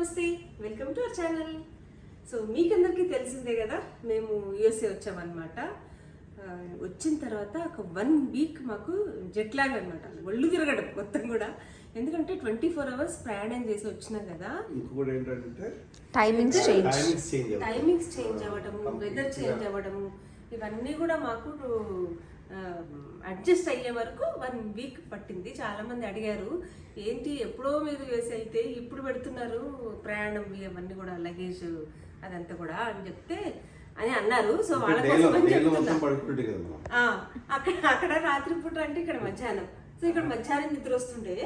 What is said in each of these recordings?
నమస్తే welcome to our channel. So మీకందరికీ తెలిసిందే కదా మేము యుఎస్ఏ వచ్చామన్నమాట. వచ్చిన తర్వాత ఒక వన్ వీక్ మాకు జెట్ లాగ్ అనమాట ఒళ్ళు తిరగడం మొత్తం కూడా. ఎందుకంటే ట్వంటీ ఫోర్ అవర్స్ ప్రయాణం చేసి వచ్చినాం కదా. ఇంకొకటి ఏంటంటే టైమింగ్స్ చేంజ్ టైమింగ్స్ చేంజ్ అవుతాయి టైమింగ్స్ చేంజ్ అవ్వడము వెదర్ చేంజ్ అవ్వడము ఇవన్నీ కూడా మాకు అడ్జస్ట్ అయ్యే వరకు వన్ వీక్ పట్టింది. చాలా మంది అడిగారు ఏంటి ఎప్పుడో మీరు వేసి వెళ్తే ఇప్పుడు పెడుతున్నారు ప్రయాణం ఇవన్నీ కూడా లగేజ్ అదంతా కూడా? అని చెప్తే అని అన్నారు. సో వాళ్ళ కోసం అని చెప్తున్నా. అక్కడ అక్కడ రాత్రిపూట అంటే ఇక్కడ మధ్యాహ్నం. సో ఇక్కడ మధ్యాహ్నం నిద్ర వస్తుండే.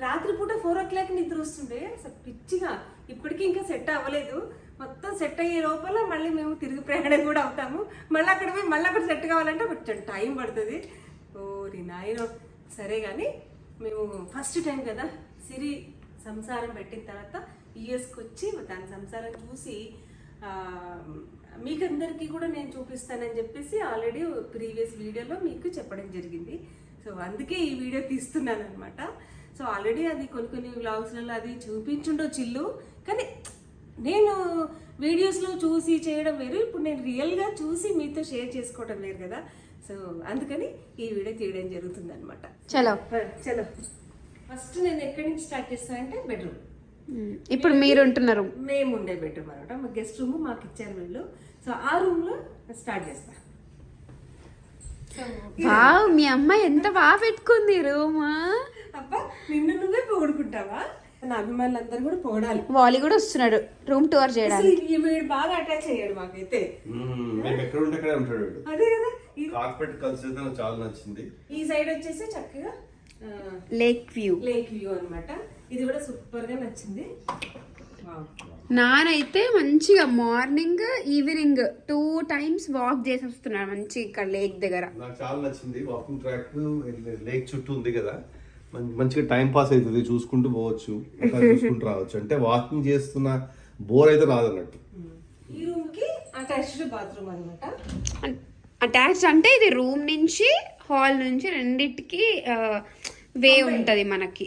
రాత్రిపూట ఫోర్ ఓ క్లాక్ నిద్ర వస్తుండే. అసలు పిచ్చిగా ఇప్పటికీ ఇంకా సెట్ అవ్వలేదు. మొత్తం సెట్ అయ్యే లోపల మళ్ళీ మేము తిరిగి ప్రయాణం కూడా అవుతాము. మళ్ళీ అక్కడ పోయి మళ్ళీ అక్కడ సెట్ కావాలంటే కొంచెం టైం పడుతుంది. ఓరి నాయనో. సరే కానీ మేము ఫస్ట్ టైం కదా సిరి సంసారం పెట్టిన తర్వాత యుఎస్కి వచ్చి దాని సంసారం చూసి మీకందరికీ కూడా నేను చూపిస్తానని చెప్పేసి ఆల్రెడీ ప్రీవియస్ వీడియోలో మీకు చెప్పడం జరిగింది. సో అందుకే ఈ వీడియో తీస్తున్నాను అనమాట సో ఆల్రెడీ అది కొన్ని కొన్ని వ్లాగ్స్లలో అది చూపించుండో చిల్లు. కానీ నేను వీడియోస్లో చూసి చేయడం వేరు. ఇప్పుడు నేను రియల్గా చూసి మీతో షేర్ చేసుకోవడం వేరు కదా. సో అందుకని ఈ వీడియో తీయడం జరుగుతుంది అనమాట చలో చలో. ఫస్ట్ నేను ఎక్కడి నుంచి స్టార్ట్ చేస్తానంటే బెడ్రూమ్ మ్మ్. ఇప్పుడు మీరు ఉంటున్నారు. మేము ఉండే బెడ్రూమ్ అనమాట. మా గెస్ట్ రూమ్ మాకు ఇచ్చారు వీళ్ళు. సో ఆ రూమ్లో స్టార్ట్ చేస్తా. సో వావ్ మీ అమ్మాయి ఎంత బాగా పెట్టుకుంది రూమ్ అబ్బా నిన్ను నువ్వే పొగుడుకుంటావా? నా అభిమానులందరూ కూడా పొగడాలి వాలి కూడా వస్తున్నాడు. రూమ్ టూర్ చేయడానికి. అసలు వీడు బాగా అటాచ్ అయ్యాడు మాకైతే. మ్మ్. ఎక్కడ ఉంటే అక్కడే ఉంటాడు వీడు. అదే కదా ఈ- కార్పెట్ కల్చర్ నాకు చాలా నచ్చింది. ఈ సైడ్ వచ్చేసి చక్కగా లేక్ వ్యూ లేక్ వ్యూ అన్నమాట. ఇది కూడా సూపర్గా నచ్చింది. వావ్. నానైతే మంచిగా morning evening two times walk చేసి వస్తున్నాడు మంచి ఇక్కడ లేక్ దగ్గర. నాకు చాలా నచ్చింది. వాకింగ్ ట్రాక్ లేక్ చుట్టూ ఉంది కదా. మంచిగా టైం పాస్ అవుతుంది చూసుకుంటూ పోవచ్చు చూసుకుంటూ రావచ్చు. అంటే వాకింగ్ చేస్తున్న బోర్ అయితే ఈ రూమ్కి అటాచ్డ్ బాత్రూమ్ అన్నమాట. అటాచ్ అంటే ఇది రూమ్ నుంచి హాల్ నుంచి రెండిటికి వే ఉంటది మనకి.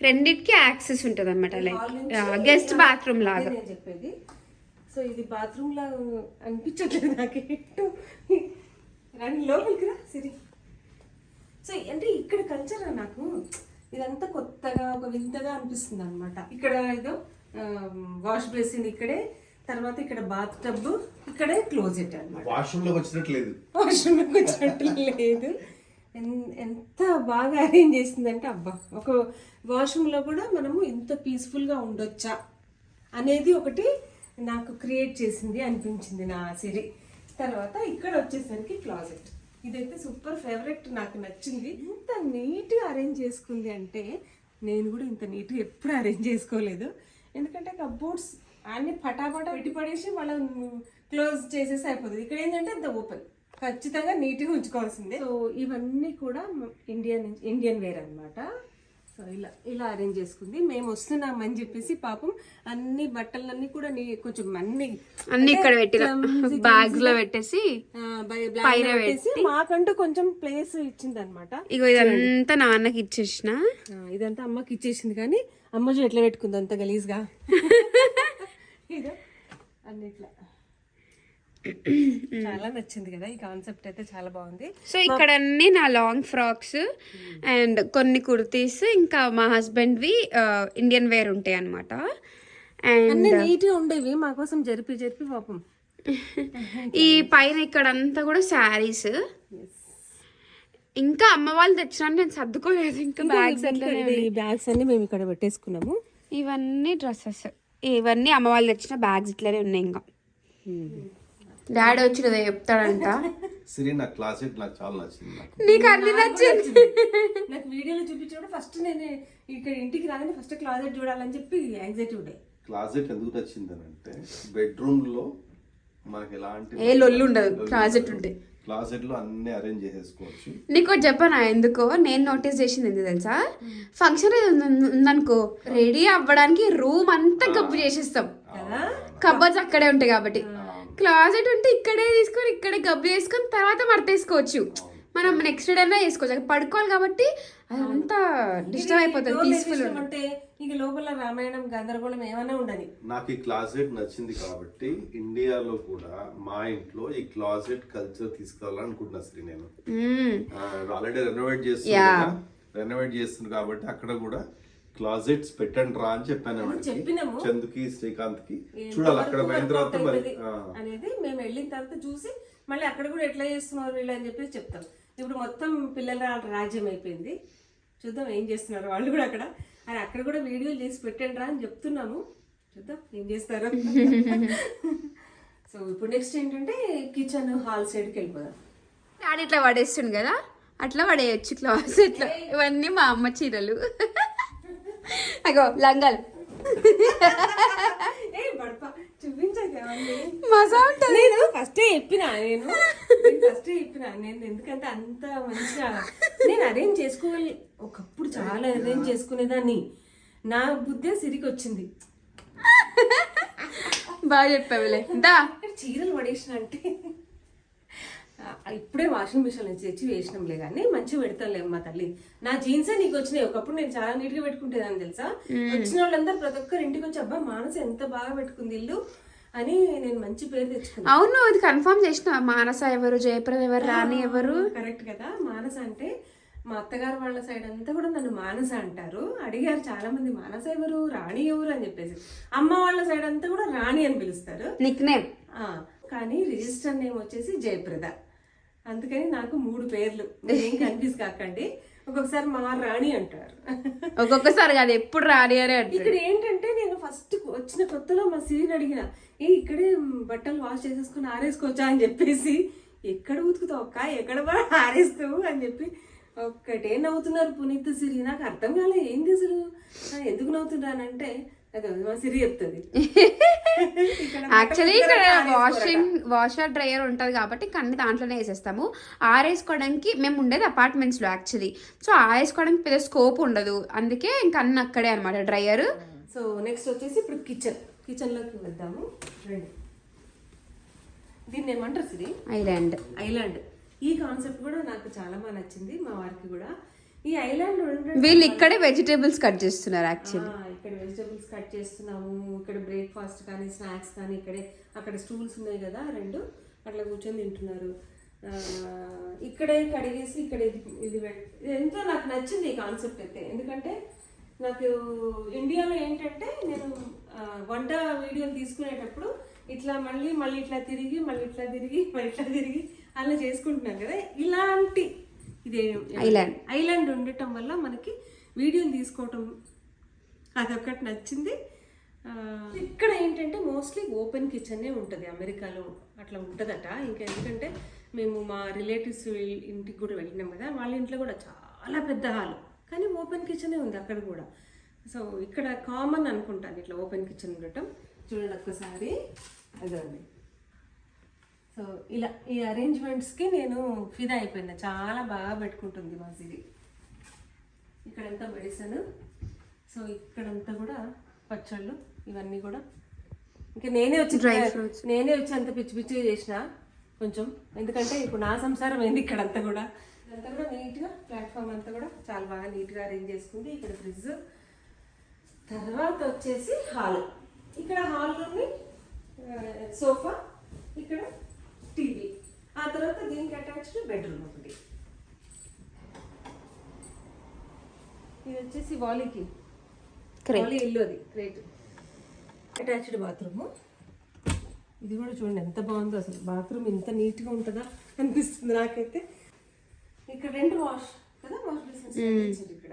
రెండిటికి యాక్సెస్ ఉంటది అనమాట లైక్ గెస్ట్ బాత్రూమ్ లాగా. చెప్పేది. సో ఇది బాత్రూమ్ లా అనిపించట్లేదు నాకు. లోపలికి రా సిరి. సో అంటే ఇక్కడ కల్చర్ నాకు ఇదంతా కొత్తగా ఒక వింతగా అనిపిస్తుంది అనమాట ఇక్కడ ఏదో వాష్ బేసిన్ ఇక్కడే తర్వాత ఇక్కడ బాత్ టబ్ ఇక్కడే క్లోజెట్ అన్నమాట. వాష్రూమ్లోకి వచ్చినట్టు లేదు. వాష్రూమ్కి వచ్చినట్టు లేదు. ఎంత బాగా అరేంజ్ చేసిందంటే అబ్బా ఒక వాష్రూమ్లో కూడా మనము ఇంత పీస్ఫుల్గా ఉండొచ్చా అనేది ఒకటి నాకు క్రియేట్ చేసింది అనిపించింది నా సిరి. తర్వాత ఇక్కడ వచ్చేసరికి క్లాజెట్ ఇదైతే సూపర్ ఫేవరెట్ నాకు నచ్చింది. ఇంత నీట్గా అరేంజ్ చేసుకుంది అంటే నేను కూడా ఇంత నీట్గా ఎప్పుడు అరేంజ్ చేసుకోలేదు. ఎందుకంటే కబోర్డ్స్ అన్ని పటాపటా పెట్టి పడేసి మళ్ళీ క్లోజ్ చేసేసి అయిపోతుంది. ఇక్కడ ఏంటంటే ఇంత ఓపెన్. ఖచ్చితంగా నీట్గా ఉంచుకోవాల్సిందే. సో ఇవన్నీ కూడా ఇండియన్ ఇండియన్ వేర్ అనమాట సో ఇలా ఇలా అరేంజ్ చేసుకుంది. మేము వస్తున్నామని చెప్పేసి పాపం అన్ని బట్టలన్నీ కూడా నీ కొంచెం అన్ని అన్ని ఇక్కడ clumsy, బ్యాగ్స్ లో పెట్టేసి పెట్టేసి మాకంటూ కొంచెం ప్లేస్ ఇచ్చింది అనమాట ఇగో ఇదంతా నాన్నకి ఇచ్చేసిన. ఇదంతా అమ్మకి ఇచ్చేసింది కానీ అమ్మ ఎట్లా పెట్టుకుంది అంత గలీజ్గా. ఇదో అన్నిట్లా చాలా నచ్చింది కదా ఈ కాన్సెప్ట్ అయితే చాలా బాగుంది. సో ఇక్కడ అన్ని నా లాంగ్ ఫ్రాక్స్ అండ్ కొన్ని కుర్తీస్ ఇంకా మా హస్బెండ్ వి ఇండియన్ వేర్ ఉంటాయి అనమాట అండ్ అన్ని నీట్గా ఉండేవి మా కోసం జరిపి జరిపి పాపం. ఈ పైన ఇక్కడ అంతా కూడా శారీస్. ఇంకా అమ్మ వాళ్ళు తెచ్చిన నేను సర్దుకోలేదు ఇంకా బ్యాగ్స్ బ్యాగ్స్ అన్ని మేము ఇక్కడ పెట్టేసుకున్నాము. ఇవన్నీ డ్రెస్సెస్. ఇవన్నీ అమ్మ వాళ్ళు తెచ్చిన బ్యాగ్స్ ఇట్లనే ఉన్నాయి ఇంకా. డాడీ వచ్చి కదా చెప్తాడంట. సిరి నా క్లాసెట్ నాకు చాలా నచ్చింది నాకు. నీకు అన్ని నచ్చింది. నాకు వీడియోలో చూపించినప్పుడు ఫస్ట్ నేను ఇక్కడ ఇంటికి రాగానే ఫస్ట్ క్లాజెట్ చూడాలని చెప్పి యాంగ్జైటీ ఉండే. క్లాసెట్ ఎందుకు నచ్చింది అని అంటే బెడ్రూమ్లో మనకి ఎలాంటి ఏ లొల్లు ఉండదు క్లాజెట్ ఉంటే. క్లాసెట్లో అన్ని అరేంజ్ చేసేసుకోవచ్చు. నీకు చెప్పనా ఎందుకో? నేను నోటీస్ చేసింది ఎందుకు తెలుసా? ఫంక్షన్ ఏదో ఉంది- ఉందనుకో రెడీ అవ్వడానికి రూమ్ అంతా గబ్బు చేసేస్తాం. కబ్బర్స్ అక్కడే ఉంటాయి కాబట్టి. క్లాజెట్ ఉంటే ఇక్కడే తీసుకొని ఇక్కడే గబ్బు చేసుకొని తర్వాత మడతేసుకోవచ్చు. మనం నెక్స్ట్ డే అయినా వేసుకోవచ్చు పడుకోవాలి కాబట్టి అదంతా డిస్టర్బ్ అయిపోతుంది పీస్ఫుల్ అంటే ఇక లోపల రామాయణం గందరగోళం ఏమైనా ఉండని నాకు ఈ క్లాసెట్ నచ్చింది కాబట్టి ఇండియాలో కూడా మా ఇంట్లో ఈ క్లాసెట్ కల్చర్ తీసుకురావాలనుకుంటున్నా శ్రీ నేను. ఆల్రెడీ రెనోవేట్ చేస్తున్నా రెనోవేట్ చేస్తుంది కాబట్టి అక్కడ కూడా క్లాసెట్స్ పెట్టండి రా అని చెప్పాను. చెప్పినాము. చందుకి శ్రీకాంత్కి చూడాలి అక్కడ పోయిన తర్వాత మరి అనేది మేము వెళ్ళిన తర్వాత చూసి మళ్ళీ అక్కడ కూడా ఎట్లా చేస్తున్నారు వీళ్ళు అని చెప్పేసి చెప్తాం. ఇప్పుడు మొత్తం పిల్లల రాజ్యం అయిపోయింది. చూద్దాం ఏం చేస్తున్నారు వాళ్ళు కూడా అక్కడ. అని అక్కడ కూడా వీడియోలు చేసి పెట్టండి రా అని చెప్తున్నాము. చూద్దాం ఏం చేస్తారు. సో ఇప్పుడు నెక్స్ట్ ఏంటంటే కిచెన్ హాల్ సైడ్కి వెళ్ళిపోదాం. ఇట్లా పడేస్తుండు కదా? అట్లా పడేయచ్చు క్లాసెట్లో ఇవన్నీ మా అమ్మ చీరలు. అగో లంగాలు. మజా ఉంటుంది నేను ఫస్టే చెప్పిన నేను. ఫస్టే చెప్పిన. నేను ఎందుకంటే అంత మంచిగా నేను అరేంజ్ చేసుకోవాలి. ఒకప్పుడు చాలా అరేంజ్ చేసుకునేదాన్ని. నా బుద్ధే సిరికి వచ్చింది. బాగా చెప్పావులే. దా. చీరలు పడేసిన అంటే. ఇప్పుడే వాషింగ్ మిషన్ నుంచి తెచ్చి వేసినాంలే కానీ మంచిగా పెడతానులే అమ్మ తల్లి. నా జీన్సే నీకు వచ్చినాయి? ఒకప్పుడు నేను చాలా నీట్గా పెట్టుకుంటేదాన్ని తెలుసా? వచ్చిన వాళ్ళందరూ ప్రతి ఒక్కరు ఇంటికి వచ్చి అబ్బా మానస ఎంత బాగా పెట్టుకుంది ఇల్లు అని నేను మంచి పేరు తెచ్చుకున్నాను అవును ఇది కన్ఫర్మ్ చేసిన. మానస ఎవరు జయప్రద ఎవరు రాణి ఎవరు? కరెక్ట్ కదా. మానస అంటే మా అత్తగారు వాళ్ళ సైడ్ అంతా కూడా నన్ను మానస అంటారు. అడిగారు చాలా మంది మానస ఎవరు రాణి ఎవరు? అని చెప్పేసి. అమ్మ వాళ్ళ సైడ్ అంతా కూడా రాణి అని పిలుస్తారు. నిక్ నేమ్ ఆ, కానీ రిజిస్టర్ నేమ్ వచ్చేసి జయప్రద. అందుకని నాకు మూడు పేర్లు. ఏం కన్ఫ్యూజ్ కాకండి. ఒక్కొక్కసారి మా రాణి అంటారు. ఒక్కొక్కసారి కాదు ఎప్పుడు రాని అనే అంటారు. ఇక్కడ ఏంటంటే నేను ఫస్ట్ వచ్చిన కొత్తలో మా సిరిని అడిగిన ఏ ఇక్కడే బట్టలు వాష్ చేసేసుకుని ఆరేసుకోవచ్చా? అని చెప్పేసి ఎక్కడ ఉతుకుతావు అక్క? ఎక్కడ కూడా ఆరేస్తావు? అని చెప్పి ఒక్కటే నవ్వుతున్నారు పునీత్ సిరి. నాకు అర్థం కాలే. ఏంది అసలు? ఎందుకు నవ్వుతున్నానంటే అదే మా సిరి చెప్తుంది. యాక్చువల్లీ ఇక్కడ. వాషింగ్ వాషర్ డ్రయర్ ఉంటుంది కాబట్టి అన్ని దాంట్లోనే వేసేస్తాము. ఆరేసుకోవడానికి మేము ఉండేది apartments లో యాక్చువల్లీ సో ఆరేసుకోవడానికి పెద్ద స్కోప్ ఉండదు. అందుకే ఇంక అన్ని అక్కడే అనమాట డ్రయర్ సో నెక్స్ట్ వచ్చేసి ఇప్పుడు కిచెన్ కిచెన్లోకి వెళ్దాము. రండి. దీన్ని ఏమంటారు ఐలాండ్ ఐలాండ్ ఈ కాన్సెప్ట్ కూడా నాకు చాలా బాగా నచ్చింది మా వారికి కూడా. ఈ ఐలాండ్ వీళ్ళు ఇక్కడే వెజిటేబుల్స్ కట్ చేస్తున్నారు యాక్చువల్లీ ఇక్కడ వెజిటబుల్స్ కట్ చేస్తున్నాము. ఇక్కడ బ్రేక్ఫాస్ట్ కానీ స్నాక్స్ కానీ ఇక్కడే అక్కడ స్టూల్స్ ఉన్నాయి కదా రెండు. అట్లా కూర్చొని తింటున్నారు. ఇక్కడే కడిగేసి ఇక్కడ ఇది- ఎంతో నాకు నచ్చింది ఈ కాన్సెప్ట్ అయితే. ఎందుకంటే నాకు ఇండియాలో ఏంటంటే నేను వంట వీడియోలు తీసుకునేటప్పుడు ఇట్లా మళ్ళీ మళ్ళీ ఇట్లా తిరిగి మళ్ళీ ఇట్లా తిరిగి మళ్ళీ ఇట్లా తిరిగి అలా చేసుకుంటున్నాను కదా. ఇలాంటి ఇదే ఐలాండ్. ఐలాండ్ ఉండటం వల్ల మనకి వీడియోలు తీసుకోవటం అదొకటి నచ్చింది. ఆ, ఇక్కడ ఏంటంటే మోస్ట్లీ ఓపెన్ కిచెనే ఉంటుంది అమెరికాలో అట్లా ఉంటుందట. ఇంకా ఎందుకంటే మేము మా రిలేటివ్స్ ఇంటికి కూడా వెళ్ళినాం కదా వాళ్ళ ఇంట్లో కూడా చాలా పెద్ద హాల్. కానీ ఓపెన్ కిచెనే ఉంది అక్కడ కూడా. సో ఇక్కడ కామన్ అనుకుంటాను ఇట్లా ఓపెన్ కిచెన్ ఉండటం. చూడండి ఒక్కసారి. అదండి సో ఇలా ఈ అరేంజ్మెంట్స్కి నేను ఫిదా అయిపోయినా. చాలా బాగా పెట్టుకుంటుంది మా సిరి. ఇక్కడంతా మెడిసిన్. సో ఇక్కడంతా కూడా పచ్చళ్ళు ఇవన్నీ కూడా. ఇంకా నేనే వచ్చి Dry fruits. నేనే వచ్చి అంత పిచ్చి పిచ్చిగా చేసిన కొంచెం. ఎందుకంటే ఇప్పుడు నా సంసారం అయింది ఇక్కడంతా కూడా. ఇదంతా కూడా నీట్గా ప్లాట్ఫామ్ అంతా కూడా చాలా బాగా నీట్గా అరేంజ్ చేసుకుంది. ఇక్కడ ఫ్రిడ్జ్. తర్వాత వచ్చేసి హాల్. ఇక్కడ హాల్లోని సోఫా. ఇక్కడ టీవీ. ఆ తర్వాత దీనికి అటాచ్డ్ బెడ్రూమ్ ఒకటి. ఇది వచ్చేసి వాలీకి. వాలీ ఇల్లు అది క్రేట్ అటాచ్డ్ బాత్రూమ్ ఇది కూడా చూడండి ఎంత బాగుందో అసలు. బాత్రూమ్ ఇంత నీట్గా ఉంటుందా అనిపిస్తుంది నాకైతే. ఇక్కడ రెండు వాష్ కదా? వాష్ బేసిన్స్ ఇక్కడ.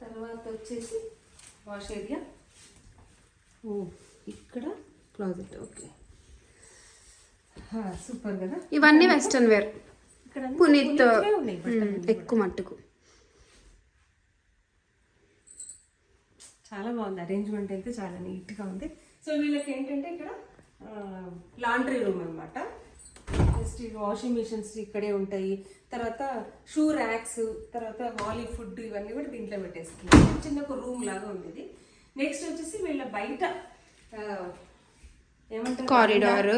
తర్వాత వచ్చేసి వాష్ ఏరియా ఓ ఇక్కడ క్లాజెట్ ఓకే సూపర్ కదా? ఇవన్నీ వెస్టర్న్ వేర్. పునీత్ ఎక్కువ మట్టుకు. చాలా బాగుంది. అరేంజ్మెంట్ అయితే చాలా నీట్గా ఉంది. సో వీళ్ళకి ఏంటంటే ఇక్కడ లాండ్రీ రూమ్ అనమాట జస్ట్ వాషింగ్ మిషన్స్ ఇక్కడే ఉంటాయి. తర్వాత షూ ర్యాక్స్ తర్వాత వాలీ ఫుడ్ ఇవన్నీ కూడా దీంట్లో పెట్టేసుకున్నాం చిన్న ఒక రూమ్ లాగా ఉంది నెక్స్ట్ వచ్చేసి వీళ్ళ బయట ఏమంటారు? కారిడార్.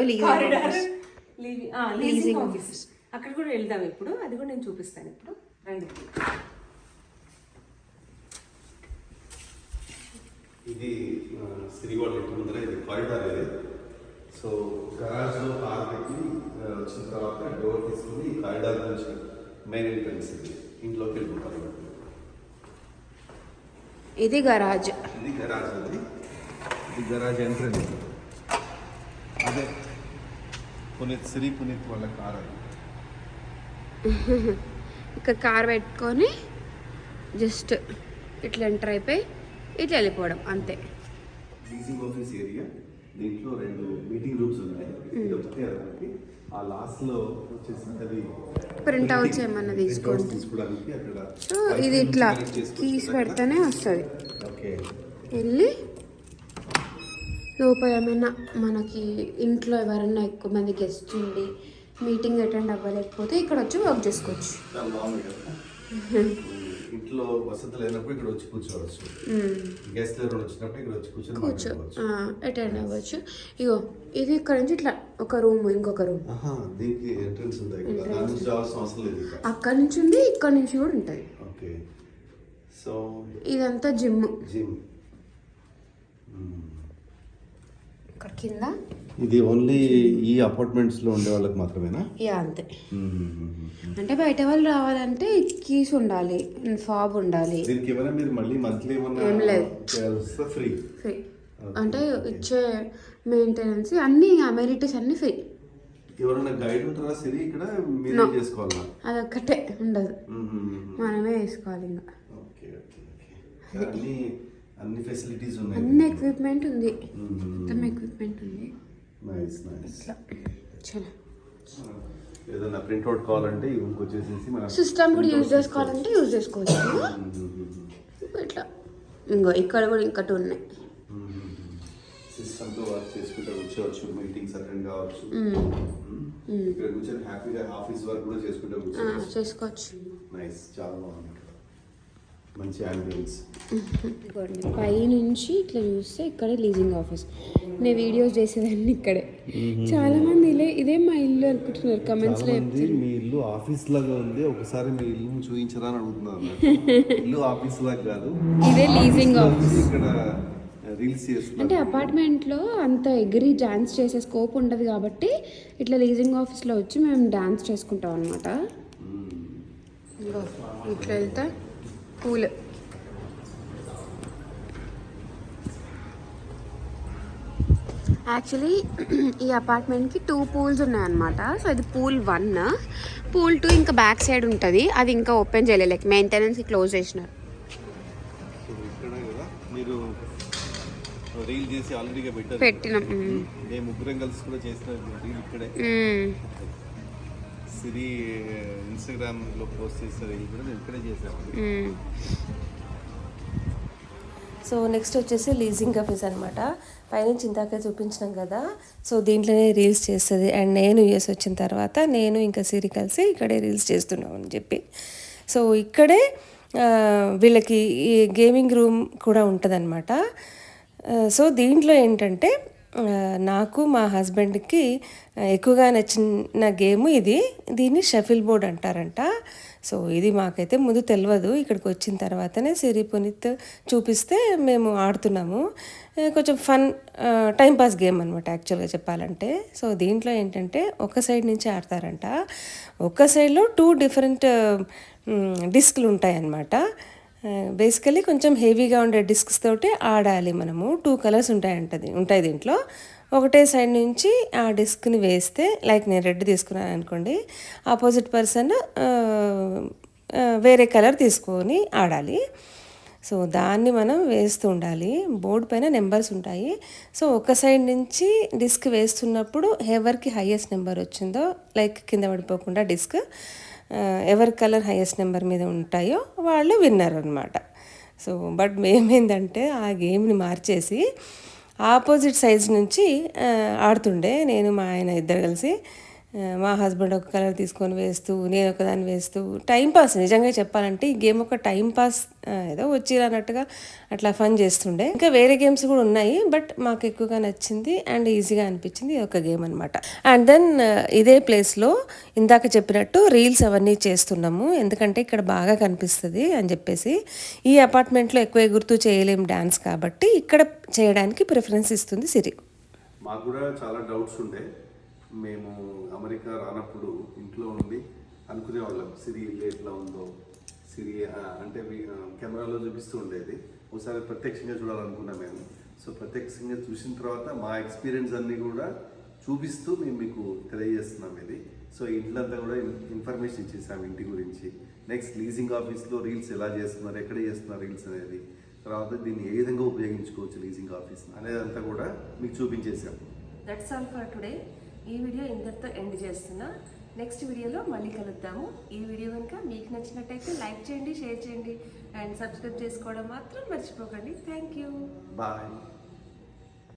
లీజింగ్ ఆఫీస్ అక్కడ కూడా వెళ్దాం ఇప్పుడు. అది కూడా నేను చూపిస్తాను ఇప్పుడు. రండి. ఇది సిరి వాళ్ళ ఇంటి ముందర ఇది కారిడార్ ఇది. సో గరాజ్లో కార్ పెట్టి వచ్చిన తర్వాత డోర్ తీసుకుని కారిడార్ నుంచి మెయిన్ ఎంట్రన్స్ ఇది. ఇంట్లోకి వెళ్ళిపోతారు. ఇది గరాజ్ ఇది గరాజ్ అది. ఇది గరాజ్ ఎంట్రన్స్ అదే. పునీత్ సిరి పునీత్ వాళ్ళ కార్ అది. ఇక్కడ కార్ పెట్టుకొని జస్ట్ ఇట్లా ఎంటర్ అయిపోయి ఇట్లా వెళ్ళిపోవడం అంతే. లీజింగ్ ఆఫీస్ ఏరియా దీంట్లో రెండు మీటింగ్ రూమ్స్ ఉన్నాయి. ఇది ఒకటి అదొకటి ఆ లాస్ట్లో వచ్చేసి అది Print outs ఏమన్నా తీసుకోండి. తీసుకోవడానికి అక్కడ సో ఇది ఇట్లా కీస్ పెడితేనే వస్తుంది. ఓకే వెళ్ళి లోపల ఏమైనా మనకి ఇంట్లో ఎవరైనా ఎక్కువ మంది గెస్ట్ ఉండి మీటింగ్ అటెండ్ అవ్వలేకపోతే ఇక్కడ వచ్చి వర్క్ చేసుకోవచ్చు. ఇంట్లో వసతి లేనప్పుడు ఇక్కడ వచ్చి కూర్చోవచ్చు. గెస్ట్ ఎవరు వచ్చినప్పుడు ఇక్కడ వచ్చి కూర్చొని కూర్చో. అటెండ్ అవ్వచ్చు. ఇగో ఇది ఇక్కడ నుంచి ఇట్లా ఒక రూమ్ ఇంకొక రూమ్ దీనికి ఎంట్రన్స్ దాని నుంచి అవసరం లేదు అక్కడ నుంచి ఉంది ఇక్కడ నుంచి కూడా ఉంటుంది ఓకే సో ఇదంతా జిమ్ జిమ్ ఇక్కడ కింద. ఇది ఓన్లీ ఈ అపార్ట్మెంట్స్లో ఉండే వాళ్ళకి మాత్రమేనా? ఇక అంతే. అంటే బయట వాళ్ళు రావాలంటే కీస్ ఉండాలి ఫాబ్ ఉండాలి. దీనికి ఏమైనా మీరు మళ్ళీ మంత్లీ ఏమన్నా ఫ్రీ ఫ్రీ అంటే ఇచ్చే మెయింటెనెన్స్ అన్ని అమెరిటీస్ అన్ని ఫ్రీ ఎవరైనా గైడ్ ఉంటారా సిరి ఇక్కడ? మీరే. చేసుకోవాలా? అదొక్కటే ఉండదు. మ్మ్. మనమే వేసుకోవాలి ఇంకా. ఓకే ఓకే ఓకే అన్ని ఫెసిలిటీస్ ఉన్నాయి అన్ని ఎక్విప్మెంట్ ఉంది. మొత్తం ఎక్విప్మెంట్ ఉంది. నైస్ నైస్ చలో. ఏదైనా ప్రింట్అవుట్ కావాలంటే ఈ రూమ్కి వచ్చేసేసి మన సిస్టమ్ కూడా యూజ్ చేసుకోవాలంటే యూజ్ చేసుకోవచ్చు. ఇట్లా. ఇంకో ఇక్కడ కూడా ఇంకటి ఉన్నాయి. సిస్టమ్తో వర్క్ చేసుకుంటే కూర్చోవచ్చు మీటింగ్స్ అటెండ్ కావచ్చు. ఇక్కడ కూర్చొని హ్యాపీగా ఆఫీస్ వర్క్ కూడా చేసుకుంటే చేసుకోవచ్చు. నైస్ చాలా బాగుంది. మంచి అంబియన్స్ పై నుంచి ఇట్లా చూస్తే ఇక్కడే లీజింగ్ ఆఫీస్ నేను వీడియోస్ చేసేదాన్ని ఇక్కడే. చాలా మంది ఇదే ఇదే మా ఇల్లు అనుకుంటున్నారు కమెంట్స్లో మీ ఇల్లు ఆఫీస్ లాగా ఉంది ఒకసారి మీ ఇల్లు చూపించరా అని అడుగుతున్నారు ఇల్లు ఆఫీస్ లాగా కాదు. ఇదే లీజింగ్ ఆఫీస్ ఇక్కడ అంటే అపార్ట్మెంట్లో అంత ఎగిరి డాన్స్ చేసే స్కోప్ ఉండదు కాబట్టి ఇట్లా లీజింగ్ ఆఫీస్లో వచ్చి మేము డాన్స్ చేసుకుంటాం అనమాట ఇట్లా వెళ్తే. పూల్ యాక్చువల్లీ ఈ అపార్ట్మెంట్కి టూ పూల్స్ ఉన్నాయన్నమాట. సో ఇది పూల్ వన్ పూల్ టూ ఇంకా బ్యాక్ సైడ్ ఉంటుంది. అది ఇంకా ఓపెన్ చేయలేదు. లైక్ మెయింటెనెన్స్ క్లోజ్ చేసినారు. రీల్ చేసి ఆల్రెడీగా పెట్టినాం. మ్మ్. ముగ్గురం కలిసి కూడా చేసిన. రీల్ ఇక్కడే. మ్మ్. సిరి ఇన్స్టాగ్రామ్లో పోస్ట్ చేసిన ఇది కూడా మేము ఇక్కడే చేసాము సో నెక్స్ట్ వచ్చేసి లీజింగ్ ఆఫీస్ అనమాట పైనుంచి ఇందాక చూపించినాం కదా. సో దీంట్లోనే రీల్స్ చేస్తుంది. అండ్ నేను యూఎస్ వచ్చిన తర్వాత నేను ఇంకా సిరి కలిసి ఇక్కడే రీల్స్ చేస్తున్నాం అని చెప్పి. సో ఇక్కడే వీళ్ళకి ఈ గేమింగ్ రూమ్ కూడా ఉంటుందన్నమాట. సో దీంట్లో ఏంటంటే నాకు మా హస్బెండ్కి ఎక్కువగా నచ్చిన గేమ్ ఇది. దీన్ని షఫిల్ బోర్డ్ అంటారంట. సో ఇది మాకైతే ముందు తెలియదు ఇక్కడికి వచ్చిన తర్వాతనే సిరి పునీత్ చూపిస్తే మేము ఆడుతున్నాము. కొంచెం ఫన్ టైంపాస్ గేమ్ అనమాట యాక్చువల్గా చెప్పాలంటే. సో దీంట్లో ఏంటంటే ఒక సైడ్ నుంచి ఆడతారంట. ఒక సైడ్లో టూ డిఫరెంట్ డిస్క్లు ఉంటాయన్నమాట. బేసికలీ కొంచెం హెవీగా ఉండే డిస్క్స్ తోటి ఆడాలి మనము. టూ కలర్స్ ఉంటాయంటది ఉంటాయి దీంట్లో. ఒకటే సైడ్ నుంచి ఆ డిస్క్ని వేస్తే లైక్ నేను రెడ్ తీసుకున్నాను అనుకోండి ఆపోజిట్ పర్సన్ వేరే కలర్ తీసుకొని ఆడాలి. సో దాన్ని మనం వేస్తూ ఉండాలి. బోర్డు పైన నెంబర్స్ ఉంటాయి. సో ఒక సైడ్ నుంచి డిస్క్ వేస్తున్నప్పుడు ఎవరికి హైయెస్ట్ నెంబర్ వచ్చిందో లైక్ కింద పడిపోకుండా డిస్క్ ఎవరి కలర్ హైయెస్ట్ నెంబర్ మీద ఉంటాయో వాళ్ళు విన్నర్ అనమాట సో బట్ మేమేందంటే ఆ గేమ్ని మార్చేసి ఆపోజిట్ సైజ్ నుంచి ఆడుతుండే. నేను మా ఆయన ఇద్దరు కలిసి మా హస్బెండ్ ఒక కలర్ తీసుకొని వేస్తూ నేను ఒకదాన్ని వేస్తూ టైంపాస్ నిజంగా చెప్పాలంటే ఈ గేమ్ ఒక టైంపాస్ ఏదో వచ్చి అన్నట్టుగా అట్లా ఫన్ చేస్తుండే. ఇంకా వేరే గేమ్స్ కూడా ఉన్నాయి బట్ మాకు ఎక్కువగా నచ్చింది అండ్ ఈజీగా అనిపించింది ఒక గేమ్ అనమాట అండ్ దెన్ ఇదే ప్లేస్లో ఇందాక చెప్పినట్టు రీల్స్ అవన్నీ చేస్తున్నాము ఎందుకంటే ఇక్కడ బాగా కనిపిస్తుంది అని చెప్పేసి. ఈ అపార్ట్మెంట్లో ఎక్కువ ఎగురుతూ చేయలేం డ్యాన్స్ కాబట్టి ఇక్కడ చేయడానికి ప్రిఫరెన్స్ ఇస్తుంది సిరి. మాకు కూడా చాలా డౌట్స్ ఉండే. మేము అమెరికా రానప్పుడు ఇంట్లో ఉండి అనుకునే వాళ్ళం సిరి ఇల్లు ఎట్లా ఉందో సిరి అంటే కెమెరాలో చూపిస్తూ ఉండేది. ఒకసారి ప్రత్యక్షంగా చూడాలనుకున్నాం మేము. సో ప్రత్యక్షంగా చూసిన తర్వాత మా ఎక్స్పీరియన్స్ అన్నీ కూడా చూపిస్తూ మేము మీకు తెలియజేస్తున్నాం ఇది. సో ఇంట్లో అంతా కూడా ఇన్ఫర్మేషన్ ఇచ్చేసాం ఇంటి గురించి. నెక్స్ట్ లీజింగ్ ఆఫీస్లో రీల్స్ ఎలా చేస్తున్నారు ఎక్కడ చేస్తున్నారు రీల్స్ అనేది. తర్వాత దీన్ని ఏ విధంగా ఉపయోగించుకోవచ్చు లీజింగ్ ఆఫీస్ అనేదంతా కూడా మీకు చూపించేసాం. దట్స్ ఆల్ ఫర్ టుడే ఈ వీడియో ఇంతటితో ఎండ్ చేస్తున్నా. నెక్స్ట్ వీడియోలో మళ్ళీ కలుద్దాము. ఈ వీడియో కనుక మీకు నచ్చినట్టయితే లైక్ చేయండి షేర్ చేయండి అండ్ సబ్స్క్రైబ్ చేసుకోవడం మాత్రం మర్చిపోకండి. Thank you bye